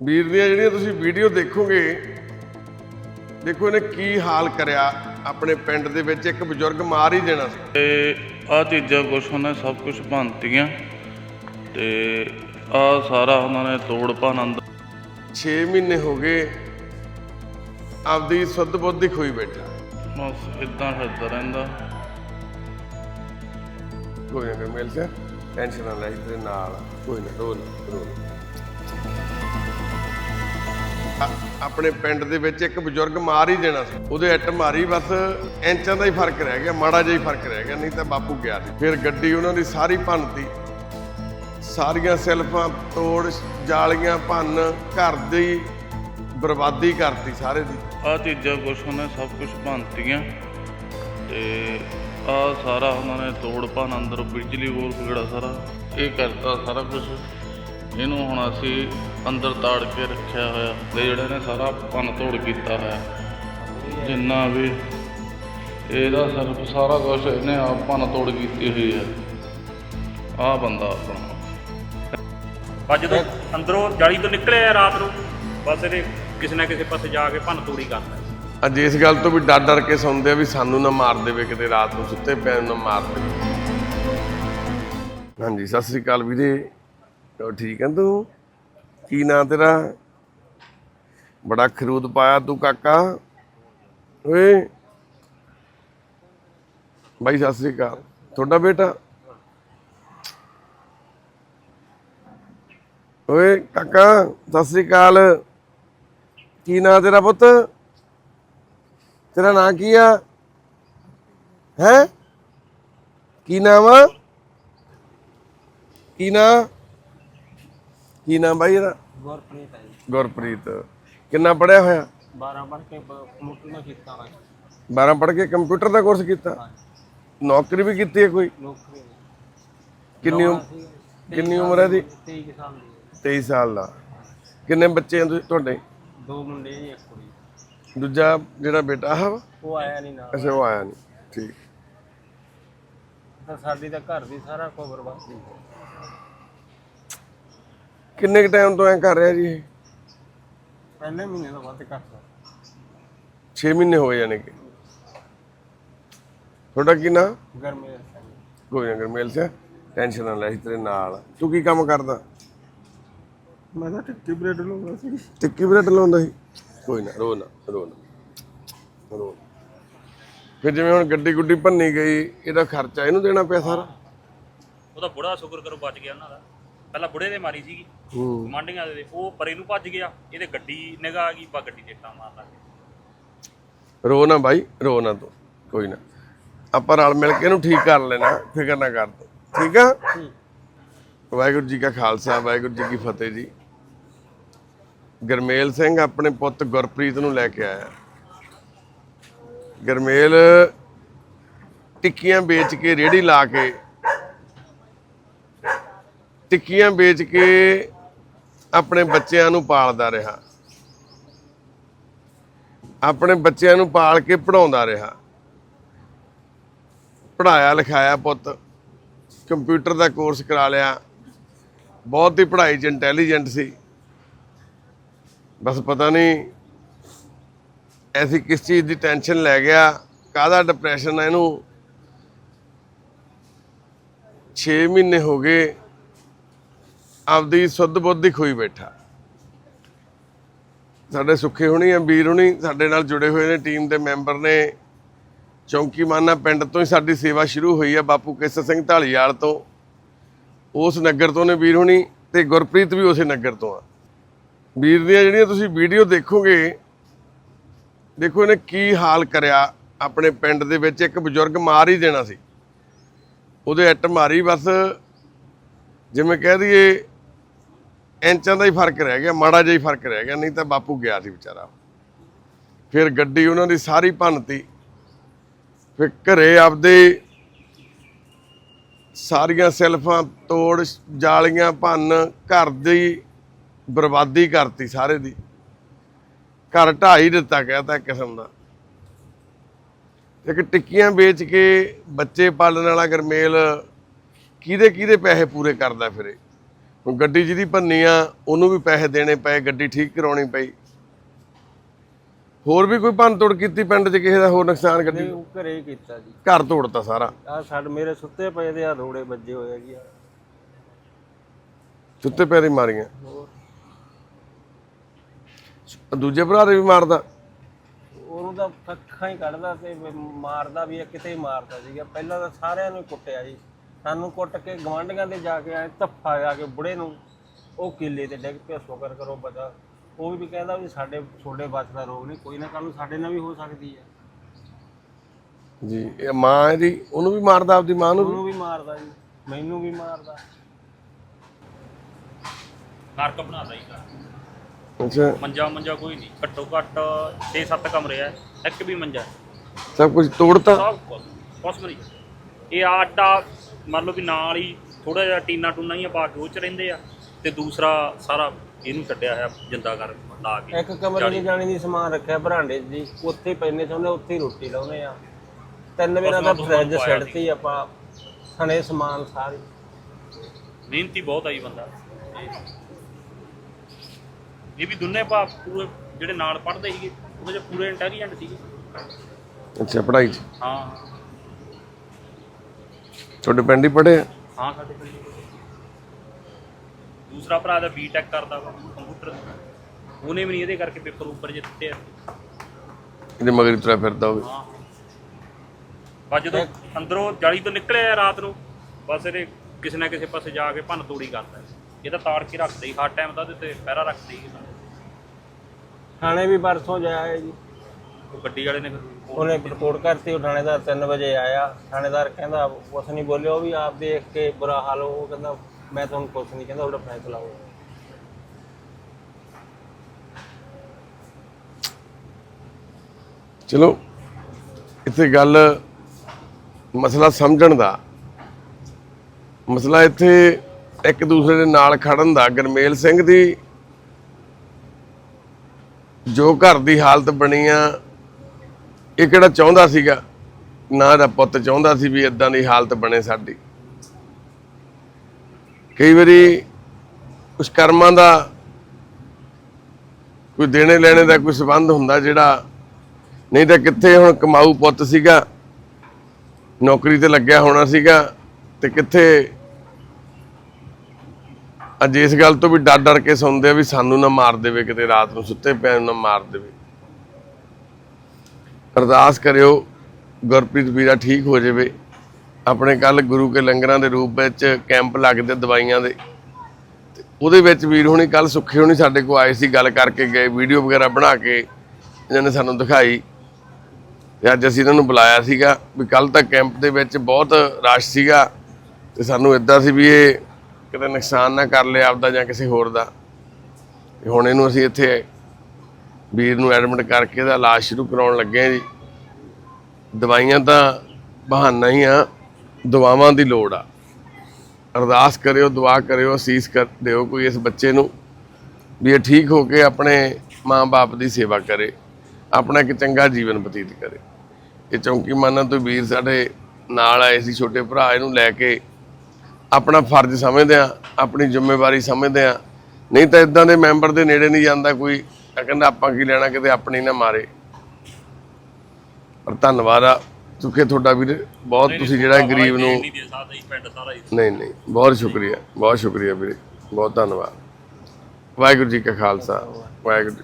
ਵੀਰ ਦੀਆਂ ਜਿਹੜੀਆਂ ਤੁਸੀਂ ਵੀਡੀਓ ਦੇਖੋਗੇ ਦੇਖੋ ਇਹਨੇ ਕੀ ਹਾਲ ਕਰਿਆ ਆਪਣੇ ਪਿੰਡ ਦੇ ਵਿੱਚ ਇੱਕ ਬਜ਼ੁਰਗ ਮਾਰ ਹੀ ਦੇਣਾ ਸੀ ਤੇ ਆ ਚੀਜ਼ਾਂ ਕੁਛ ਉਹਨੇ ਸਭ ਕੁਝ ਭੰਨਤੀਆਂ ਤੇ ਆ ਸਾਰਾ ਉਹਨਾਂ ਨੇ ਤੋੜ ਭੰਨ ਅੰਦਰ 6 ਮਹੀਨੇ ਹੋ ਗਏ ਆਪਦੀ ਸੁੱਧ ਬੁੱਧ ਖੋਈ ਬੈਠਾ ਬਸ ਇਦਾਂ ਫਿਰਦਾ ਰਹਿੰਦਾ ਕੋਈ ਨਾ ਮਿਲ ਜਾ ਟੈਨਸ਼ਨ ਨਾ ਲੈ ਤੇਰੇ ਨਾਲ। ਕੋਈ ਨਾ ਰੋ ਨਾ ਰੋ ਨਾ। ਆ- ਆਪਣੇ ਪਿੰਡ ਦੇ ਵਿੱਚ ਇੱਕ ਬਜ਼ੁਰਗ ਮਾਰ ਹੀ ਦੇਣਾ ਸੀ। ਉਹਦੇ ਇੱਟ ਮਾਰੀ, ਬਸ ਇੰਚਾਂ ਦਾ ਹੀ ਫ਼ਰਕ ਰਹਿ ਗਿਆ, ਮਾੜਾ ਜਿਹਾ ਹੀ ਫ਼ਰਕ ਰਹਿ ਗਿਆ, ਨਹੀਂ ਤਾਂ ਬਾਪੂ ਗਿਆ ਸੀ ਫਿਰ ਗੱਡੀ ਉਹਨਾਂ ਦੀ ਸਾਰੀ ਭੰਨਤੀ। ਸਾਰੀਆਂ ਸੈਲਫਾਂ ਤੋੜ, ਜਾਲੀਆਂ ਭੰਨ, ਘਰ ਦੀ ਬਰਬਾਦੀ ਕਰਤੀ ਸਾਰੇ ਦੀ। ਆ ਚੀਜ਼ਾਂ ਕੁਛ ਉਹਨੇ ਸਭ ਕੁਝ ਭੰਨਤੀਆਂ। ਤੇ ਆ ਸਾਰਾ ਉਹਨਾਂ ਨੇ ਤੋੜ ਭੰਨ, ਅੰਦਰ ਬਿਜਲੀ ਬੋਰਡ ਵਗੈਰਾ ਸਾਰਾ। ਇਹ ਕਰਤਾ ਸਾਰਾ ਕੁਝ ਇਹਨੂੰ ਹੁਣ ਅਸੀਂ ਅੰਦਰ ਤਾੜ ਕੇ ਰੱਖਿਆ ਹੋਇਆ। ਤੇ ਜਿਹੜੇ ਨੇ ਸਾਰਾ ਭੰਨ ਤੋੜ ਕੀਤਾ ਹੋਇਆ। ਜਿੰਨਾ ਵੀ ਇਹਦਾ ਸਰਫ ਸਾਰਾ ਕੁਝ ਇਹਨੇ ਆਪ ਭੰਨ ਤੋੜ ਕੀਤੀ ਹੋਈ ਹੈ। ਆ ਬੰਦਾ ਆਪਣਾ। ਅੱਜ ਜਦੋਂ ਅੰਦਰੋਂ ਜਾਲੀ ਤੋਂ ਨਿਕਲਿਆ ਰਾਤ ਨੂੰ। ਬਸ ਇਹਨੇ ਕਿਸੇ ਨਾ ਕਿਸੇ ਪਾਸੇ ਜਾ ਕੇ ਭੰਨ ਤੋੜੀ ਕਰਦਾ ਅੱਜ ਇਸ ਗੱਲ ਤੋਂ ਵੀ ਡਰ ਡਰ ਕੇ ਸੌਂਦੇ ਆ ਵੀ ਸਾਨੂੰ ਨਾ ਮਾਰ ਦੇਵੇ ਕਿਤੇ ਰਾਤ ਨੂੰ ਸੁੱਤੇ ਪੈ ਨਾ ਮਾਰ ਦੇਵੇ। ਹਾਂਜੀ ਸਤਿ ਸ੍ਰੀ ਅਕਾਲ ਵੀਰੇ। ਠੀਕ ਹੈ ਤੂੰ? ਕੀ ਨਾਂ ਤੇਰਾ? ਬੜਾ ਖਰੂਦ ਪਾਇਆ ਤੂੰ ਕਾਕਾ। ਓਏ। ਬਾਈ, ਸਤਿ ਸ੍ਰੀ ਅਕਾਲ। ਤੁਹਾਡਾ ਬੇਟਾ? ਓਏ ਕਾਕਾ, ਸਤਿ ਸ੍ਰੀ ਅਕਾਲ। ਕੀ ਨਾਂ ਤੇਰਾ ਪੁੱਤ? ਤੇਰਾ ਨਾਂ ਕੀ ਆ? ਹੈ? ਕੀ ਨਾਮ ਆ ਕੀ ਨਾਂ? ਕੀ ਨਾਮ ਬਾਈ ਇਹਦਾ? ਗੁਰਪ੍ਰੀਤ ਹੈ ਜੀ। ਗੁਰਪ੍ਰੀਤ। ਕਿੰਨਾ ਪੜਿਆ ਹੋਇਆ? 12 ਪੜ੍ਹ ਕੇ ਕੰਪਿਊਟਰ ਨਾਲ ਕੀਤਾ ਹੋਇਆ। 12 ਪੜ ਕੇ ਕੰਪਿਊਟਰ ਦਾ ਕੋਰਸ ਕੀਤਾ? ਨੌਕਰੀ ਵੀ ਕੀਤੀ ਹੈ ਕੋਈ? ਨੌਕਰੀ ਕਿੰਨੀ ਉਮ- ਕਿੰਨੀ ਉਮਰ ਹੈ ਦੀ 23 ਕੁ ਸਾਲ ਦੀ 23 ਸਾਲ ਦਾ। ਕਿੰਨੇ ਬੱਚੇ ਆ ਤੁਸੀਂ- ਤੁਹਾਡੇ? ਦੋ ਮੁੰਡੇ ਜੀ ਇੱਕ ਕੁੜੀ। ਦੂਜਾ ਜਿਹੜਾ ਬੇਟਾ ਵਾ? ਉਹ ਆਇਆ ਨਹੀਂ ਨਾਲ। ਅੱਛਾ ਉਹ ਆਇਆ ਨਹੀਂ। ਠੀਕ। ਤਾਂ ਸਾਡੀ ਤਾਂ ਘਰ ਦੀ ਸਾਰਾ ਕੁਝ ਬਰਬਾਦ ਸੀ ਕਿੰਨੇ ਕ ਟਾਈਮ ਤੋਂ ਐ ਕਰ ਰਿਹਾ ਜੀ ਇਹ? ਪਹਿਲੇ ਮਹੀਨੇ ਤੋਂ ਵੱਧ ਕਰਦਾ 6 ਮਹੀਨੇ ਹੋ ਜਾਣੇ ਕਿ। ਤੁਹਾਡਾ ਕੀ ਨਾਂ? ਗਰਮੀ। ਕੋਈ ਨਾ ਗਰਮੇਲ ਸਿੰਘ ਟੈਨਸ਼ਨ ਨਾ ਲੈ ਅਸੀਂ ਤੇਰੇ ਨਾਲ। ਆ। ਤੂੰ ਕੀ ਕੰਮ ਕਰਦਾ? ਮੈਂ ਤਾਂ ਟਿੱਕੀ ਬ੍ਰੈਡ ਲਊਂਗਾ ਸੀ। ਟਿੱਕੀ ਬ੍ਰੈਡ ਲਾਉਂਦਾ ਸੀ? ਕੋਈ ਨਾ ਰੋ ਨਾ ਰੋ ਨਾ। ਰੋ ਨਾ। ਫਿਰ ਜਿਵੇਂ ਹੁਣ ਗੱਡੀ ਗੁੱਡੀ ਭੰਨੀ ਗਈ ਇਹਦਾ ਖਰਚਾ ਇਹਨੂੰ ਦੇਣਾ ਪਿਆ ਸਾਰਾ? ਉਹਦਾ ਬੁੜਾ ਸ਼ੁਕਰ ਕਰੋ ਬਚ ਗਿਆ ਉਹਨਾਂ ਦਾ। ਪਹਿਲਾਂ ਬੁੜੇ ਦੇ ਮਾਰੀ ਸੀਗੀ ਹੂੰ। ਦੇ ਉਹ ਪਰੇ ਨੂੰ ਭੱਜ ਗਿਆ ਇਹਦੇ ਗੱਡੀ ਨਿਗਾਹ ਆ ਗਈ ਬਾ ਗੱਡੀ ਤੇ ਟਾ ਮਾਰ ਲੱਗ ਰੋ ਨਾ ਬਾਈ ਰੋ ਨਾ ਤੂੰ ਕੋਈ ਨਾ। ਆਪਾਂ ਰਲ ਮਿਲ ਕੇ ਇਹਨੂੰ ਠੀਕ ਕਰ ਲੈਣਾ ਫਿਕਰ ਨਾ ਕਰ ਤੂੰ ਠੀਕ ਆ? ਵਾਹਿਗੁਰੂ ਜੀ ਕਾ ਖਾਲਸਾ ਵਾਹਿਗੁਰੂ ਜੀ ਕੀ ਫਤਿਹ ਜੀ। ਗਰਮੇਲ ਸਿੰਘ ਆਪਣੇ ਪੁੱਤ ਗੁਰਪ੍ਰੀਤ ਨੂੰ ਲੈ ਕੇ ਆਇਆ। ਗਰਮੇਲ ਟਿੱਕੀਆਂ ਵੇਚ ਕੇ ਰੇੜੀ ਲਾ ਕੇ ਟਿੱਕੀਆਂ ਵੇਚ ਕੇ ਆਪਣੇ ਬੱਚਿਆਂ ਨੂੰ ਪਾਲਦਾ ਰਿਹਾ। ਆਪਣੇ ਬੱਚਿਆਂ ਨੂੰ ਪਾਲ ਕੇ ਪੜਾਉਂਦਾ ਰਿਹਾ। ਪੜਾਇਆ ਲਿਖਾਇਆ ਪੁੱਤ, ਕੰਪਿਊਟਰ ਦਾ ਕੋਰਸ ਕਰਾ ਲਿਆ। ਬਹੁਤ ਹੀ ਪੜ੍ਹਾਈ 'ਚ ਇੰਟੈਲੀਜੈਂਟ ਸੀ। ਬਸ ਪਤਾ ਨਹੀਂ ਐਸੀ ਕਿਸ ਚੀਜ਼ ਦੀ ਟੈਨਸ਼ਨ ਲੈ ਗਿਆ, ਕਾਹਦਾ ਡਿਪਰੈਸ਼ਨ ਹੈ ਇਹਨੂੰ? 6 ਮਹੀਨੇ ਹੋ ਗਏ। ਆਪਦੀ ਸੁੱਧ ਬੁੱਧ ਹੀ ਖੋਈ ਬੈਠਾ। ਸਾਡੇ ਸੁੱਖੇ ਹੋਣੀ ਆ, ਵੀਰ ਹੁਣੀ ਸਾਡੇ ਨਾਲ ਜੁੜੇ ਹੋਏ ਨੇ, ਟੀਮ ਦੇ ਮੈਂਬਰ ਨੇ। ਚੌਂਕੀ ਮਾਨਾ ਪਿੰਡ ਤੋਂ ਹੀ ਸਾਡੀ ਸੇਵਾ ਸ਼ੁਰੂ ਹੋਈ ਆ, ਬਾਪੂ ਕੇਸਰ ਸਿੰਘ ਢਾਲੀਵਾਲ ਤੋਂ। ਉਸ ਨਗਰ ਤੋਂ ਨੇ ਵੀਰ ਹੋਣੀ ਤੇ ਗੁਰਪ੍ਰੀਤ ਵੀ ਉਸੇ ਨਗਰ ਤੋਂ ਆ। ਵੀਰ ਦੀਆਂ ਜਿਹੜੀਆਂ ਤੁਸੀਂ ਵੀਡੀਓ ਦੇਖੋਗੇ, ਦੇਖੋ ਇਹਨੇ ਕੀ ਹਾਲ ਕਰਿਆ ਆਪਣੇ ਪਿੰਡ ਦੇ ਵਿੱਚ। ਇੱਕ ਬਜ਼ੁਰਗ ਮਾਰ ਹੀ ਦੇਣਾ ਸੀ। ਉਹਦੇ ਇੱਟ ਮਾਰੀ ਬਸ। ਜਿਵੇਂ ਕਹਿ ਦਈਏ ਇੰਚਾਂ ਦਾ ਹੀ ਫ਼ਰਕ ਰਹਿ ਗਿਆ, ਮਾੜਾ ਜਿਹਾ ਹੀ ਫ਼ਰਕ ਰਹਿ ਗਿਆ, ਨਹੀਂ ਤਾਂ ਬਾਪੂ ਗਿਆ ਸੀ ਵਿਚਾਰਾ। ਫਿਰ ਗੱਡੀ ਉਹਨਾਂ ਦੀ ਸਾਰੀ ਭੰਨਤੀ। ਫਿਰ ਘਰੇ ਆਪਦੇ ਸਾਰੀਆਂ ਸੈਲਫਾਂ ਤੋੜ, ਜਾਲੀਆਂ ਭੰਨ, ਘਰ ਦੀ ਬਰਬਾਦੀ ਕਰਤੀ ਸਾਰੇ ਦੀ। ਘਰ ਢਾਹ ਹੀ ਦਿੱਤਾ ਗਿਆ ਤਾਂ ਕਿਸਮ ਦਾ। ਇੱਕ ਟਿੱਕੀਆਂ ਵੇਚ ਕੇ ਬੱਚੇ ਪਾਲਣ ਵਾਲਾ ਗਰਮੇਲ ਕਿਹਦੇ ਕਿਹਦੇ ਪੈਸੇ ਪੂਰੇ ਕਰਦਾ ਫਿਰੇ? ਹੁਣ ਗੱਡੀ ਜਿਹਦੀ ਭੰਨੀ ਆ ਉਹਨੂੰ ਵੀ ਪੈਸੇ ਦੇਣੇ ਪਏ ਗੱਡੀ ਠੀਕ ਕਰਾਉਣੀ ਪਈ। ਹੋਰ ਵੀ ਕੋਈ ਭੰਨ ਤੋੜ ਕੀਤੀ ਪਿੰਡ 'ਚ ਕਿਸੇ ਦਾ ਹੋਰ ਨੁਕਸਾਨ ਗੱਡੀ ਨਹੀਂ ਉਹ ਘਰੇ ਹੀ ਕੀਤਾ ਜੀ। ਘਰ ਤੋੜਤਾ ਸਾਰਾ। ਆ ਸਾਡੇ ਮੇਰੇ ਸੁੱਤੇ ਪਏ ਦੇ ਆ ਰੋੜੇ ਵੱਜੇ ਹੋਏ ਆ। ਜੀ ਆਹ। ਸੁੱਤੇ ਪੈਰੀ ਮਾਰੀਆਂ। ਹੋਰ ਦੂਜੇ ਭਰਾ ਦੇ ਵੀ ਮਾਰਦਾ। ਉਹਨੂੰ ਤਾਂ ਅੱਖਾਂ ਹੀ ਕੱਢਦਾ ਤੇ ਵੀ ਮਾਰਦਾ ਵੀ ਆ, ਕਿਤੇ ਹੀ ਮਾਰਦਾ ਸੀਗਾ। ਪਹਿਲਾਂ ਤਾਂ ਸਾਰਿਆਂ ਨੂੰ ਹੀ ਕੁੱਟਿਆ ਜੀ। ਸਾਨੂੰ ਕੁੱਟ ਕੇ ਗਵਾਂਢੀਆਂ ਦੇ ਜਾ ਕੇ ਆਏ ਧੱਫਾ ਜਾ ਕੇ ਬੁੜੇ ਨੂੰ। ਉਹ ਕਿੱਲੇ ਤੇ ਡਿੱਗ ਪਿਆ ਸ਼ੁਕਰ ਕਰੋ ਬਚਾ। ਉਹ ਵੀ ਕਹਿੰਦਾ ਵੀ ਸਾਡੇ ਛੋਡੇ ਬਸ ਦਾ ਰੋਗ ਨਹੀਂ ਕੋਈ ਨਾ ਕੱਲ ਨੂੰ ਸਾਡੇ ਨਾਲ ਵੀ ਹੋ ਸਕਦੀ ਹੈ ਜੀ ਇਹ ਮਾਂ ਇਹਦੀ ਉਹਨੂੰ ਵੀ ਮਾਰਦਾ ਆਪਦੀ ਮਾਂ ਨੂੰ ਵੀ? ਉਹਨੂੰ ਵੀ ਮਾਰਦਾ ਜੀ ਮੈਨੂੰ ਵੀ ਮਾਰਦਾ। ਨਰਕ ਬਣਾਦਾ ਹੀ ਘਰ। ਅੱਛਾ। ਮੰਜਾ ਮੰਜਾ ਕੋਈ ਨਹੀਂ ਘੱਟੋ ਘੱਟ 6-7 ਕਮਰੇ ਆ ਇੱਕ ਵੀ ਮੰਜਾ। ਸਭ ਕੁਝ ਤੋੜਤਾ? ਸਭ ਕੁਝ ਕੁਛ ਵੀ ਨਹੀਂ ਇਹ ਆਟਾ ਮੰਨ ਲਓ ਵੀ ਨਾਲ ਹੀ ਥੋੜਾ ਜਿਹਾ ਟੀਨਾ ਟੂਨਾ ਹੀ ਪਾ ਕੇ ਉਹ ਚ ਰਹਿੰਦੇ ਆ ਤੇ ਦੂਸਰਾ ਸਾਰਾ ਇਹਨੂੰ ਛੱਡਿਆ ਹੋਇਆ ਜਿੰਦਾ ਕਰ ਲਾ ਕੇ ਇੱਕ ਕਮਰੇ ਦੀ ਜਾਣੀ ਦੀ ਸਮਾਨ ਰੱਖਿਆ ਬਰਾਂਡੇ 'ਚ ਜੀ ਉੱਥੇ ਪੈਨੇ ਚਾਹੁੰਦੇ ਉੱਥੇ ਹੀ ਰੋਟੀ ਲਾਉਨੇ ਆ। ਤਿੰਨ ਵੇਰਾਂ ਦਾ ਫਰਿੱਜ ਛੱਡਤੀ ਆਪਾਂ ਸਣੇ ਸਮਾਨ ਸਾਰੇ। ਮਿਹਨਤੀ ਬਹੁਤ ਆਈ ਬੰਦਾ। ਇਹ- ਵੀ ਦੁੰਨੇ ਭਾ ਪੂਰੇ ਜਿਹੜੇ ਨਾਲ ਪੜ੍ਹਦੇ ਸੀਗੇ ਉਹਦੇ ਚ ਪੂਰੇ ਇੰਟੈਲੀਜੈਂਟ ਸੀਗੇ। ਅੱਛਾ ਪੜ੍ਹਾਈ 'ਚ? ਹਾਂ। ਤੁਹਾਡੇ ਪਿੰਡ ਹੀ ਪੜ੍ਹੇ ਆ? ਹਾਂ ਸਾਡੇ ਕੋਲ ਦੂਸਰਾ ਭਰਾ ਦਾ ਬੀਟੈਕ ਕਰਦਾ ਵਾ ਕੰਪਿਊਟਰ ਉਹਨੇ ਵੀ ਨਹੀਂ ਇਹਦੇ ਕਰਕੇ ਪੇਪਰ ਉੱਪਰ ਜਿੱਤੇ ਆ। ਇਹਦੇ ਮਗਰ ਹੀ ਤੁਰਿਆ ਫਿਰਦਾ ਹੋਵੇ। ਹਾਂ। ਬਸ ਜਦੋਂ ਅੰਦਰੋਂ ਜਾਲੀ ਤੋਂ ਨਿਕਲਿਆ ਰਾਤ ਨੂੰ ਬਸ ਇਹਨੇ ਕਿਸੇ ਨਾ ਕਿਸੇ ਪਾਸੇ ਜਾ ਕੇ ਭੰਨ ਤੋੜੀ ਕਰਦਾ ਇਹ ਤਾਂ ਤਾੜ ਕੇ ਰੱਖਦੇ ਹੀ ਹਰ ਟਾਈਮ ਤਾਂ ਉਹਦੇ ਤੇ ਪਹਿਰਾ ਰੱਖਦੇ ਹੀ ਥਾਣੇ ਵੀ ਪਰਸੋਂ ਜਾਇਆ ਜੀ। ਉਹ ਗੱਡੀ ਵਾਲੇ ਨੇ ਫਿਰ ਉਹਨੇ ਰਿਪੋਰਟ ਕਰਤੀ, ਉਹ ਥਾਣੇਦਾਰ 3 ਵਜੇ ਆਇਆ। ਥਾਣੇਦਾਰ ਕਹਿੰਦਾ, ਕੁਛ ਨਹੀਂ ਬੋਲਿਆ, ਉਹ ਵੀ ਆਪ ਦੇਖ ਕੇ ਬੁਰਾ ਹਾਲ ਉਹ ਕਹਿੰਦਾ, ਮੈਂ ਤੁਹਾਨੂੰ ਕੁਛ ਨਹੀਂ ਕਹਿੰਦਾ ਉਹਦਾ ਫੈਸਲਾ ਹੋਊ ਚਲੋ, ਇੱਥੇ ਗੱਲ ਮਸਲਾ ਸਮਝਣ ਦਾ। ਮਸਲਾ ਇੱਥੇ ਇੱਕ ਦੂਸਰੇ ਦੇ ਨਾਲ ਖੜਨ ਦਾ। ਗਰਮੇਲ ਸਿੰਘ ਦੀ ਜੋ ਘਰ ਦੀ ਹਾਲਤ ਬਣੀ ਆ ਇਹ ਕਿਹੜਾ ਚਾਹੁੰਦਾ ਸੀਗਾ? ਨਾ ਦਾ ਪੁੱਤ ਚਾਹੁੰਦਾ ਸੀ ਵੀ ਇਦਾਂ ਦੀ ਹਾਲਤ ਬਣੇ ਸਾਡੀ। ਕਈ ਵਾਰੀ ਕੁਛ ਕਰਮਾਂ ਦਾ, ਕੋਈ ਦੇਣੇ ਲੈਣੇ ਦਾ ਕੋਈ ਸਬੰਧ ਹੁੰਦਾ ਜਿਹੜਾ ਨਹੀਂ ਤਾਂ ਕਿੱਥੇ ਹੁਣ ਕਮਾਊ ਪੁੱਤ ਸੀਗਾ, ਨੌਕਰੀ ਤੇ ਲੱਗਿਆ ਹੋਣਾ ਸੀਗਾ ਤੇ ਕਿੱਥੇ ਅੱਜ ਇਸ ਗੱਲ ਤੋਂ ਵੀ ਡਰ ਡਰ ਕੇ ਸੌਂਦੇ ਆ ਵੀ ਸਾਨੂੰ ਨਾ ਮਾਰ ਦੇਵੇ, ਕਿਤੇ ਰਾਤ ਨੂੰ ਸੁੱਤੇ ਪਿਆ ਨੂੰ ਨਾ ਮਾਰ ਦੇਵੇ। ਅਰਦਾਸ ਕਰਿਓ ਗੁਰਪ੍ਰੀਤ ਵੀਰਾ ਠੀਕ ਹੋ ਜਾਵੇ। ਆਪਣੇ ਕੱਲ ਗੁਰੂ ਕੇ ਲੰਗਰਾਂ ਦੇ ਰੂਪ ਵਿੱਚ ਕੈਂਪ ਲੱਗਦੇ ਦਵਾਈਆਂ ਦੇ। ਤੇ ਉਹਦੇ ਵਿੱਚ ਵੀਰ ਹੁਣੀ ਕੱਲ ਸੁੱਖੇ ਹੁਣੀ ਸਾਡੇ ਕੋਲ ਆਏ ਸੀ, ਗੱਲ ਕਰਕੇ ਗਏ, ਵੀਡੀਓ ਵਗੈਰਾ ਬਣਾ ਕੇ ਇਹਨਾਂ ਨੇ ਸਾਨੂੰ ਦਿਖਾਈ। ਤੇ ਅੱਜ ਅਸੀਂ ਇਹਨਾਂ ਨੂੰ ਬੁਲਾਇਆ ਸੀਗਾ ਵੀ ਕੱਲ ਤਾਂ ਕੈਂਪ ਦੇ ਵਿੱਚ ਬਹੁਤ ਰਸ਼ ਸੀਗਾ। ਤੇ ਸਾਨੂੰ ਇਦਾਂ ਸੀ ਵੀ ਇਹ ਕਿਤੇ ਨੁਕਸਾਨ ਨਾ ਕਰ ਲਿਆ ਆਪਦਾ ਜਾਂ ਕਿਸੇ ਹੋਰ ਦਾ। ਹੁਣ ਇਹਨੂੰ ਅਸੀਂ ਇੱਥੇ ਵੀਰ ਨੂੰ ਐਡਮਿਟ ਕਰਕੇ ਇਹਦਾ ਇਲਾਜ ਸ਼ੁਰੂ ਕਰਾਉਣ ਲੱਗੇ ਜੀ। ਦਵਾਈਆਂ ਤਾਂ ਬਹਾਨਾ ਹੀ ਆ, ਦੁਆਵਾਂ ਦੀ ਲੋੜ ਆ। ਅਰਦਾਸ ਕਰਿਓ, ਦੁਆ ਕਰਿਓ, ਅਸੀਸ ਕਰ ਦਿਓ ਕੋਈ ਇਸ ਬੱਚੇ ਨੂੰ ਵੀ ਇਹ ਠੀਕ ਹੋ ਕੇ ਆਪਣੇ ਮਾਂ-ਬਾਪ ਦੀ ਸੇਵਾ ਕਰੇ, ਆਪਣਾ ਇੱਕ ਚੰਗਾ ਜੀਵਨ ਬਤੀਤ ਕਰੇ। ਇਹ ਚੌਂਕੀ ਮਾਨਾਂ ਤੋਂ ਵੀਰ ਸਾਡੇ ਨਾਲ ਆਏ ਸੀ, ਛੋਟੇ ਭਰਾ, ਇਹਨੂੰ ਲੈ ਕੇ ਆਪਣਾ ਫਰਜ਼ ਸਮਝਦੇ ਆ, ਆਪਣੀ ਜ਼ਿੰਮੇਵਾਰੀ ਸਮਝਦੇ ਆ। ਨਹੀਂ ਤਾਂ ਇਦਾਂ ਦੇ ਮੈਂਬਰ ਦੇ ਨੇੜੇ ਨਹੀਂ ਜਾਂਦਾ ਕੋਈ। ਤਾਂ ਕਹਿੰਦਾ ਆਪਾਂ ਕੀ ਲੈਣਾ ਕਿਤੇ ਆਪਣੀ ਨਾ ਮਾਰੇ। ਪਰ ਧੰਨਵਾਦ ਆ। ਚੁੱਕੇ ਤੁਹਾਡਾ ਵੀਰ ਬਹੁਤ ਤੁਸੀਂ ਜਿਹੜਾ ਗਰੀਬ ਨੂੰ ਨਹੀਂ ਨਹੀਂ ਬਹੁਤ ਸ਼ੁਕਰੀਆ ਬਹੁਤ ਸ਼ੁਕਰੀਆ ਵੀਰੇ ਬਹੁਤ ਧੰਨਵਾਦ। ਵਾਹਿਗੁਰੂ ਜੀ ਕਾ ਖਾਲਸਾ ਵਾਹਿਗੁਰੂ